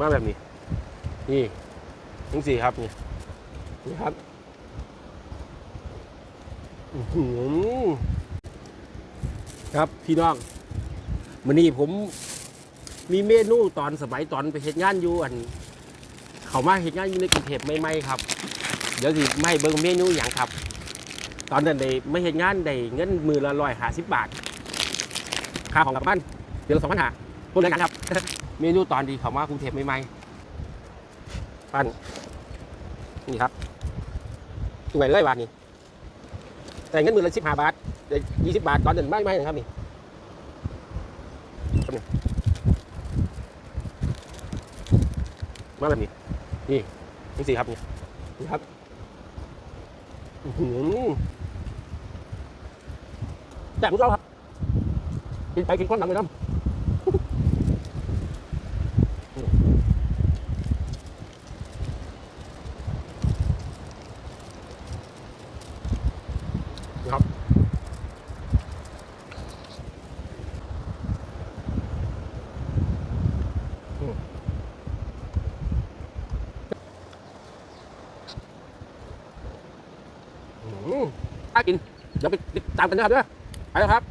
มาแบบนี้ นี่ทั้งสี่ครับนี่นี่ครับอื้อหือครับพี่น้องวันนี้ผมมีเมนูตอนสมัยตอนไปเฮ็ดงานอยู่อัน เขามาเฮ็ดงานอยู่ในกรุงเทพไม่ไม่ครับ เดี๋ยวสิไม่เบิ่งเมนูอย่างครับ ตอนนั้นได้ไม่เฮ็ดงานได้เงินมือละร้อยห้าสิบบาทค่าของกลับบ้านเดือนละสองพันห้า พวกเดียวกันครับ เมนูตอนดีเขามากรุงเทพใหม่ๆปั้นนี่ครับสวยเลยบาทนี่แต่เงินมือละสิบห้าบาทยี่สิบบาทตอนเดินไม่ไม่นะครับนี่ครับมีมาแบบนี้ นี่นี่สิครับนี่นี่ครับอื้อหือแต่ผมชอบครับกินไปกินก้อนหนังเลยน้ำ ครับ อืมน่ากิน เดี๋ยวไปติดตามกันนะครับเด้อไปแล้วครับ